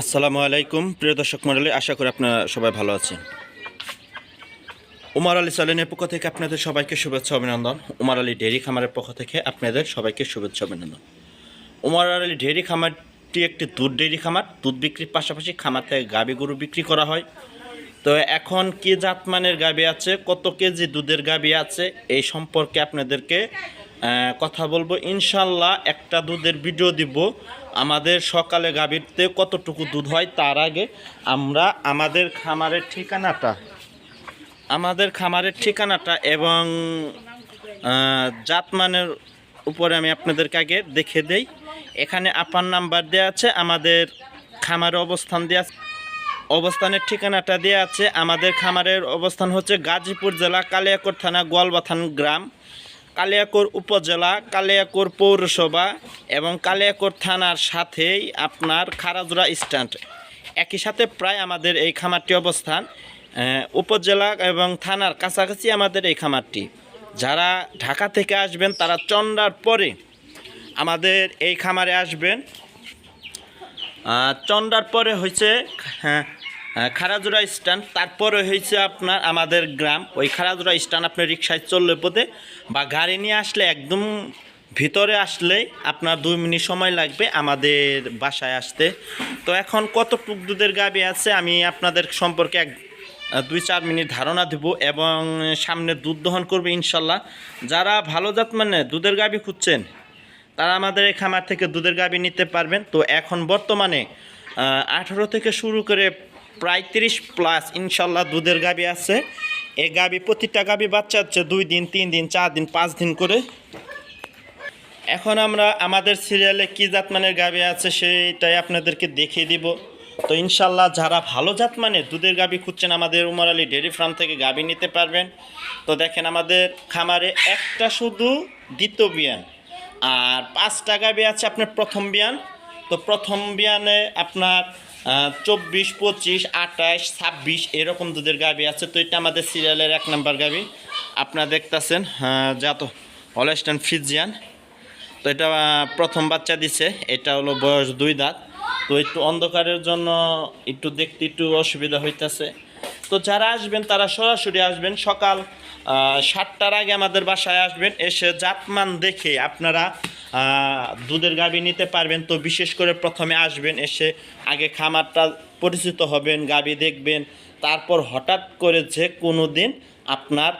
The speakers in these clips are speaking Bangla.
আসসালামু আলাইকুম। প্রিয় দর্শক মন্ডলী আশা করি আপনারা সবাই ভালো আছেন। উমার আলী সালেনের পক্ষ থেকে আপনাদের সবাইকে শুভেচ্ছা অভিনন্দন। উমার আলী ডেয়ারি খামারের পক্ষ থেকে আপনাদের সবাইকে শুভেচ্ছা অভিনন্দন। উমার আলী ডেয়ারি খামারটি একটি দুধ ডেয়ারি খামার। দুধ বিক্রির পাশাপাশি খামার থেকে গাবি গরু বিক্রি করা হয়। তো এখন কি জাতমানের গাবি আছে? কত কেজি দুধের গাবি আছে? এই সম্পর্কে আপনাদেরকে কথা বলব। ইনশাল্লাহ একটা দুধের ভিডিও দিব। আমাদের সকালে গাভীরতে কতটুকু দুধ হয় তার আগে আমরা আমাদের খামারের ঠিকানাটা, আমাদের খামারের ঠিকানাটা এবং জাতমানের উপরে আমি আপনাদেরকে আগে দেখে দেই। এখানে আপার নাম্বার দেওয়া আছে, আমাদের খামারের অবস্থান দেওয়া অবস্থানের ঠিকানাটা দেওয়া আছে। আমাদের খামারের অবস্থান হচ্ছে গাজীপুর জেলা কালিয়াকোর থানা গোয়ালবাথান গ্রাম। কালিয়াকোর উপজেলা, কালিয়াকোর পৌরসভা এবং কালিয়াকোর থানার সাথেই আপনার খারাজুরা স্ট্যান্ড। একই সাথে প্রায় আমাদের এই খামারটি অবস্থান উপজেলা এবং থানার কাছাকাছি আমাদের এই খামারটি। যারা ঢাকা থেকে আসবেন, তারা চন্ডার পরে আমাদের এই খামারে আসবেন। চন্ডার পরে হয়েছে খারাজুরা স্ট্যান্ড, তারপরে হয়েছে আপনার আমাদের গ্রাম। ওই খারাজুরা স্ট্যান্ড আপনার রিক্সায় চললে পথে বা গাড়ি নিয়ে আসলে একদম ভিতরে আসলেই আপনার দুই মিনিট সময় লাগবে আমাদের বাসায় আসতে। তো এখন কত দুধের গাবি আছে আমি আপনাদের সম্পর্কে এক দুই চার মিনিট ধারণা দেব এবং সামনে দুধ দহন করবে ইনশাল্লাহ। যারা ভালো জাত মানে দুধের গাবি খুঁজছেন, তারা আমাদের এই খামার থেকে দুধের গাবি নিতে পারবেন। তো এখন বর্তমানে আঠারো থেকে শুরু করে প্রায় তিরিশ প্লাস ইনশাল্লাহ দুধের গাবি আছে। এই গাবি প্রতিটা গাবি বাচ্চা হচ্ছে দুই দিন, তিন দিন, চার দিন, পাঁচ দিন করে। এখন আমরা আমাদের সিরিয়ালে কী জাতমানের গাবি আছে সেইটাই আপনাদেরকে দেখিয়ে দিব। তো ইনশাল্লাহ যারা ভালো জাত মানে দুধের গাবি খুঁজছেন আমাদের উমর আলী ডেয়ারি ফার্ম থেকে গাবি নিতে পারবেন। তো দেখেন আমাদের খামারে একটা শুধু দ্বিতীয় বিয়ান, আর পাঁচটা গাবি আছে আপনার প্রথম বিয়ান। তো প্রথম বিয়ানে আপনার চব্বিশ, পঁচিশ, আঠাশ, ছাব্বিশ এরকম দুধের গাবি আছে। তো এটা আমাদের সিরিয়ালের এক নাম্বার গাবি। আপনারা দেখতেছেন যা তো হলস্টান ফ্রিজিয়ান। তো এটা প্রথম বাচ্চা দিছে, এটা হলো বয়স দুই দাঁত। তো একটু অন্ধকারের জন্য একটু দেখতে একটু অসুবিধা হইতেছে। তো যারা আসবেন, তারা সরাসরি আসবেন। সকাল সাতটার আগে আমাদের বাসায় আসবেন। এসে জাতমান দেখে আপনারা দুধের গাবি নিতে পারবেন। তো বিশেষ করে প্রথমে আসবেন, এসে আগে খামারটা পরিচিত হবেন গাবি দেখবেন। তারপর হঠাৎ করে যে কোনো দিন আপনার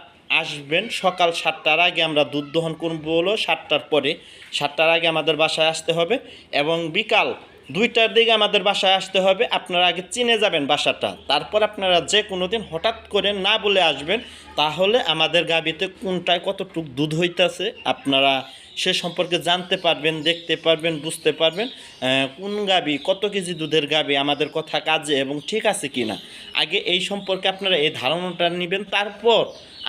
আসবেন সকাল সাতটার আগে আমরা দুধ দহন করব হলো সাতটার পরে। সাতটার আগে আমাদের বাসায় আসতে হবে এবং বিকাল দুইটার দিকে আমাদের বাসায় আসতে হবে। আপনারা আগে চিনে যাবেন বাসাটা। তারপর আপনারা যে কোনো দিন হঠাৎ করে না বলে আসবেন, তাহলে আমাদের গাবিতে কোনটায় কতটুক দুধ হইতেছে, আপনারা সে সম্পর্কে জানতে পারবেন, দেখতে পারবেন, বুঝতে পারবেন কোন গাবি, কত কেজি দুধের গাবি, আমাদের কথা কাজে এবং ঠিক আছে কি না আগে এই সম্পর্কে আপনারা এই ধারণাটা নেবেন, তারপর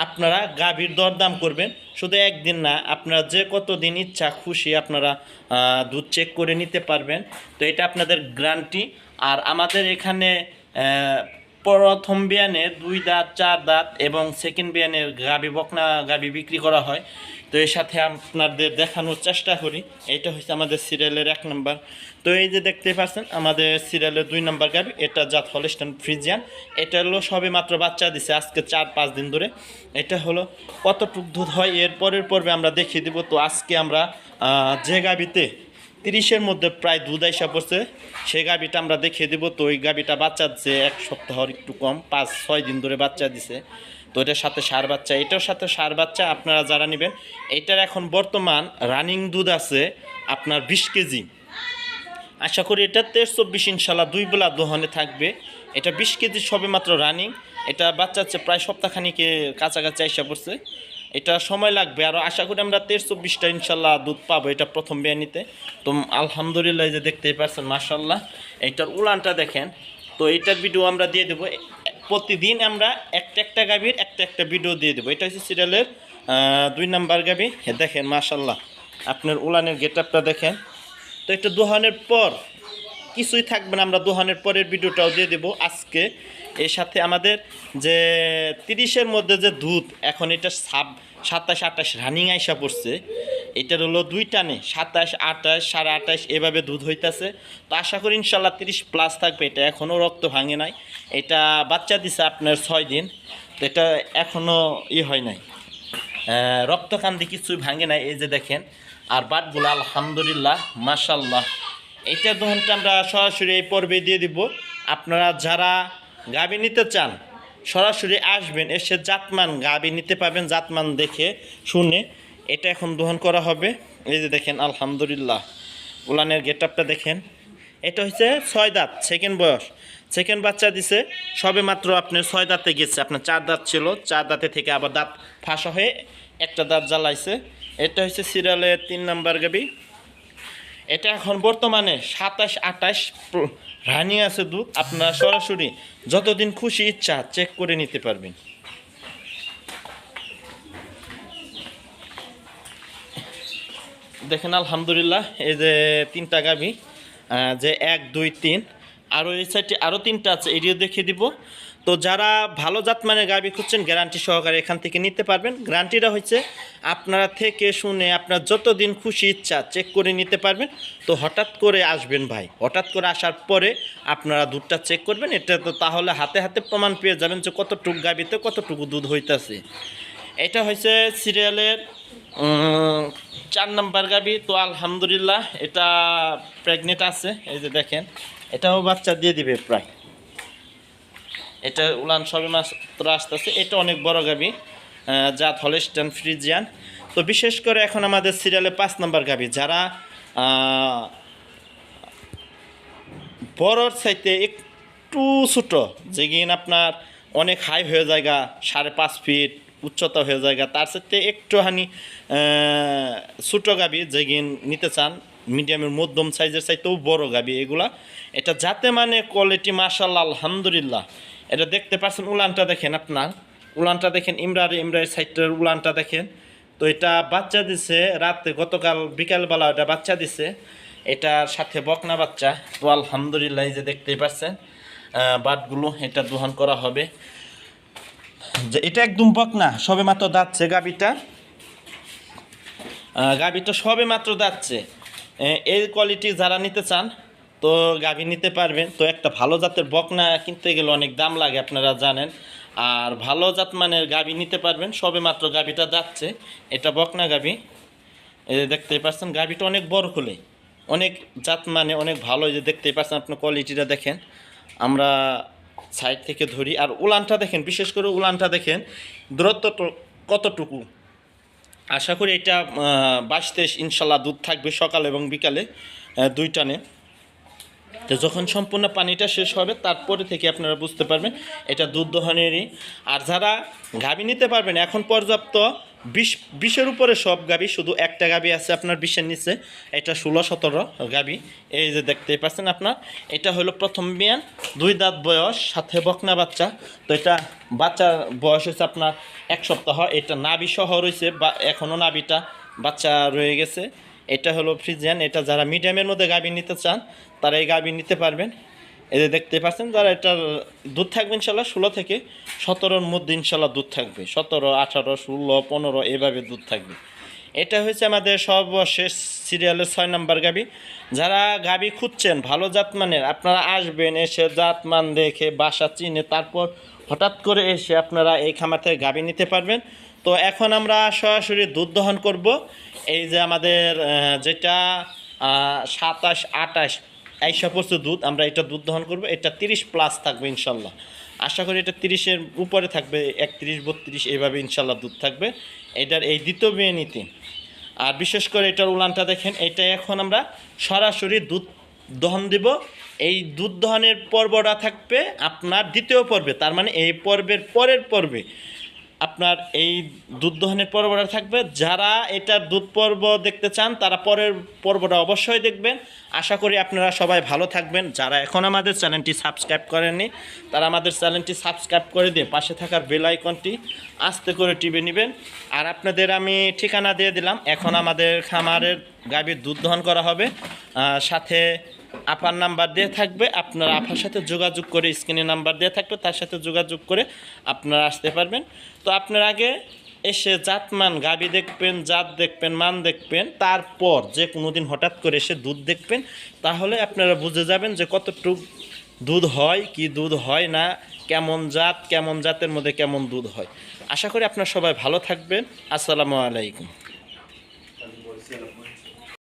আপনারা গাভীর দরদাম করবেন। শুধু একদিন না, আপনারা যে কত দিন ইচ্ছা খুশি আপনারা দুধ চেক করে নিতে পারবেন। তো এটা আপনাদের গ্যারান্টি। আর আমাদের এখানে প্রথম বিয়ানে দুই দাঁত, চার দাঁত এবং সেকেন্ড বিয়ানের গাবি বকনা গাবি বিক্রি করা হয়। তো এর সাথে আপনাদের দেখানোর চেষ্টা করি। এটা হচ্ছে আমাদের সিরিয়ালের এক নম্বর। তো এই যে দেখতে পাচ্ছেন, আমাদের সিরিয়ালের দুই নম্বর গাড়ি, এটা জাত হলিস্টান ফ্রিজিয়ান। এটা হলো সবে মাত্র বাচ্চা দিছে আজকে চার, পাঁচ দিন ধরে। এটা হলো কতটুক দুধ হয়, এর পরের পর্বে আমরা দেখিয়ে দিব। তো আজকে আমরা যে গাবিতে তিরিশের মধ্যে প্রায় দুধ আইসা পড়ছে সেই গাবিটা আমরা দেখিয়ে দিব। তো ওই গাবিটা বাচ্চা দিচ্ছে এক সপ্তাহর একটু কম, পাঁচ, ছয় দিন ধরে বাচ্চা দিছে। তো এটার সাথে সার বাচ্চা, এটার সাথে সার বাচ্চা আপনারা যারা নেবেন, এটার এখন বর্তমান রানিং দুধ আছে আপনার বিশ কেজি। আশা করি এটা তেইশ চব্বিশ ইনশাল্লাহ দুই বেলা দোহনে থাকবে। এটা বিশ কেজি সবে মাত্র রানিং এটা বাচ্চা হচ্ছে প্রায় সপ্তাহখানিকে কাছাকাছি আইসা পড়ছে। এটা সময় লাগবে আরও আশা করি আমরা তেইশ চব্বিশটা ইনশাল্লাহ দুধ পাবো এটা প্রথম বিয়ানিতে। তো আলহামদুলিল্লাহ যে দেখতেই পাচ্ছেন মার্শাল্লাহ এইটার উলানটা দেখেন, তো এইটার ভিডিও আমরা দিয়ে দেবো। প্রতিদিন আমরা একটা একটা গাভীর একটা একটা ভিডিও দিয়ে দেবো। এটা হচ্ছে সিরিয়ালের দুই নাম্বার গাভী। দেখেন মার্শাল্লাহ আপনার উলানের গেট আপটা দেখেন। তো এটা দোহানের পর, কিছুই থাকবে না, আমরা দোহানের পরের ভিডিওটাও দিয়ে দেবো। আজকে এর সাথে আমাদের যে তিরিশের মধ্যে যে দুধ, এখন এটা সাব সাতাশ আঠাশ রানিং আইসা পড়ছে। এটার হলো দুই টানে সাতাশ, আঠাশ, সাড়ে আঠাশ, এভাবে দুধ হইতেছে। তো আশা করি ইনশাল্লাহ তিরিশ প্লাস থাকবে, এটা এখনও রক্ত ভাঙে নাই। এটা বাচ্চা দিছে আপনার ছয় দিন, তো এটা এখনও ই হয় নাই। রক্তকান্দি কিছুই ভাঙে নাই, এই যে দেখেন। আর বাটগুলো আলহামদুলিল্লাহ, মাশাল্লাহ। এটা দহনটা আমরা সরাসরি এই পর্বে দিয়ে দিব। আপনারা যারা গাবি নিতে চান, সরাসরি আসবেন, এসে জাতমান গাবি নিতে পাবেন জাতমান দেখে শুনে। এটা এখন দহন করা হবে। এই যে দেখেন, আলহামদুলিল্লাহ। উলানের গেট আপটা দেখেন। এটা হচ্ছে ছয় দাঁত সেকেন্ড বয়স। সেকেন্ড বাচ্চা দিছে, সবে মাত্র আপনার ছয় দাঁতে গেছে। আপনার চার দাঁত ছিল, চার দাঁতে থেকে আবার দাঁত ফাঁসা হয়ে একটা দাঁত জ্বালাইছে। এটা হচ্ছে সিরিয়ালের তিন নাম্বার গাবি। এটা এখন বর্তমানে সাতাশ, আঠাশ রানি আছে দুধ। আপনারা সরাসরি যতদিন খুশি ইচ্ছা চেক করে নিতে পারবেন। দেখেন, আলহামদুলিল্লাহ, এই যে তিনটা গাভি যে এক, দুই, তিন আরও এই সাইডে আরও তিনটা আছে, এটিও দেখিয়ে দিব। তো যারা ভালো জাত মানের গাভি খুঁজছেন গ্যারান্টি সহকারে এখান থেকে নিতে পারবেন। গ্যারান্টিটা হচ্ছে, আপনারা থেকে শুনে আপনার যতদিন খুশি ইচ্ছা চেক করে নিতে পারবেন। তো হঠাৎ করে আসবেন ভাই। হঠাৎ করে আসার পরে আপনারা দুধটা চেক করবেন। এটা তো তাহলে হাতে হাতে প্রমাণ পেয়ে যাবেন যে কতটুকু গাভিতে কতটুকু দুধ হইতাছে। এটা হয়েছে সিরিয়ালের চার নাম্বার গাবি, তো আলহামদুলিল্লাহ এটা প্রেগনেন্ট আছে, এই যে দেখেন, এটাও বাচ্চা দিয়ে দিবে প্রায়। এটা উলান সবে মাত্র আসতেছে, এটা অনেক বড় গাবি জাত হলেস্টান ফ্রিজিয়ান। তো বিশেষ করে এখন আমাদের সিরিয়ালে পাঁচ নাম্বার গাবি, যারা বড়র চাইতে একটু ছোটো, যে যেগিন আপনার অনেক হাই হয়ে জায়গা, সাড়ে পাঁচ ফিট উচ্চতা হয়ে জায়গা তার সাথে একটুখানি ছোটো গাবি যেগিন নিতে চান, মিডিয়ামের মধ্যম সাইজের চাইতেও বড় গাবি এগুলা। এটা যাতে মানে কোয়ালিটি মাশাল্লাহ আলহামদুলিল্লাহ। এটা দেখতে পাচ্ছেন উলানটা দেখেন আপনার। উলানটা দেখেন ইমরার ইমরার সাইডটার উলানটা দেখেন। তো এটা বাচ্চা দিছে রাতে, গতকাল বিকালবেলা এটা বাচ্চা দিছে। এটার সাথে বকনা বাচ্চা। তো আলহামদুলিল্লাহ যে দেখতেই পাচ্ছেন বাটগুলো এটা দোহন করা হবে। যে এটা একদম বকনা সবে মাত্র দাঁতছে গাবিটা। গাবিটা সবে মাত্র দাঁতছে। এই কোয়ালিটি যারা নিতে চান, তো গাভি নিতে পারবেন। তো একটা ভালো জাতের বকনা কিনতে গেলে অনেক দাম লাগে, আপনারা জানেন। আর ভালো জাত মানের গাভি নিতে পারবেন সবে মাত্র গাভিটা যাচ্ছে এটা বকনা গাভি দেখতেই পাচ্ছেন গাভিটা অনেক বড় খুলে অনেক জাত মানে অনেক ভালো যে দেখতেই পাচ্ছেন আপনার কোয়ালিটিটা দেখেন। আমরা সাইড থেকে ধরি। আর উলানটা দেখেন, বিশেষ করে উলানটা দেখেন, দূরত্ব কতটুকু? আশা করি এটা বাইশ তেইশ ইনশাল্লাহ দুধ থাকবে সকাল এবং বিকালে দুই টানে তো যখন সম্পূর্ণ পানিটা শেষ হবে, তারপরে থেকে আপনারা বুঝতে পারবেন, এটা দুধ দহনেরই। আর যারা গাবি নিতে পারবেন, এখন পর্যাপ্ত বিশ, বিশের উপরে সব গাবি, শুধু একটা গাবি আছে আপনার বিশের নিচে, এটা ষোলো, সতেরো গাবি। এই যে দেখতে পাচ্ছেন আপনার, এটা হলো প্রথম বিয়ান, দুই দাঁত বয়স, সাথে বকনা বাচ্চা। তো এটা বাচ্চার বয়স হয়েছে আপনার এক সপ্তাহ, এটা নাবি সহ রয়েছে, বা এখনও নাবিটা বাচ্চা রয়ে গেছে। এটা হলো ফ্রিজিয়ান, এটা যারা মিডিয়ামের মধ্যে গাভী নিতে চান তারা এই গাভী নিতে পারবেন। এই যে দেখতে পাচ্ছেন, যারা এটার দুধ থাকবে ইনশাল্লাহ, ষোলো থেকে সতেরোর মধ্যে ইনশাল্লাহ দুধ থাকবে। সতেরো, আঠারো, ষোলো, পনেরো, এভাবে দুধ থাকবে। এটা হচ্ছে আমাদের সর্বশেষ সিরিয়ালের ছয় নম্বর গাবি। যারা গাবি খুঁজছেন, ভালো জাত জাতমানের আপনারা আসবেন, এসে জাতমান দেখে, বাসা চিনে, তারপর হঠাৎ করে এসে আপনারা এই খামার থেকে গাবি নিতে পারবেন। তো এখন আমরা সরাসরি দুধ দহন করব। এই যে আমাদের যেটা সাতাশ আটাশ এইসব পড়ছে দুধ, আমরা এটা দুধ দহন করব, এটা তিরিশ প্লাস থাকবে ইনশাল্লাহ। আশা করি এটা তিরিশের উপরে থাকবে, একত্রিশ, বত্রিশ এইভাবে ইনশাল্লাহ দুধ থাকবে। এটার এই দ্বিতীয় বিয়ে নীতি আর বিশেষ করে এটার উলানটা দেখেন, এটা এখন আমরা সরাসরি দুধ দহন দিব। এই দুধ দহনের পর্বটা থাকবে আপনার দ্বিতীয় পর্বে, তার মানে এই পর্বের পরের পর্বে। আপনার এই দুধ দহনের পর্বটা থাকবে। যারা এটার দুধ পর্ব দেখতে চান, তারা পরের পর্বটা অবশ্যই দেখবেন। আশা করি আপনারা সবাই ভালো থাকবেন। যারা এখন আমাদের চ্যানেলটি সাবস্ক্রাইব করেননি, তারা আমাদের চ্যানেলটি সাবস্ক্রাইব করে দিয়ে পাশে থাকার বেল আইকনটি আস্তে করে টিপে নেবেন। আর আপনাদের আমি ঠিকানা দিয়ে দিলাম। এখন আমাদের খামারের গাভীর দুধ দহন করা হবে। সাথে আপার নাম্বার দিয়ে থাকবে, আপনারা আপার সাথে যোগাযোগ করে স্ক্রিনে নাম্বার দিয়ে থাকবে, তার সাথে যোগাযোগ করে আপনারা আসতে পারবেন। তো আপনার আগে এসে জাতমান, গাবি দেখবেন, জাত দেখবেন, মান দেখবেন, তারপর যে কোনো দিন হঠাৎ করে এসে দুধ দেখবেন, তাহলে আপনারা বুঝে যাবেন যে কতটুক দুধ হয়, কি দুধ হয় না, কেমন জাত, কেমন জাতের মধ্যে কেমন দুধ হয়। আশা করি আপনারা সবাই ভালো থাকবেন। আসসালামু আলাইকুম।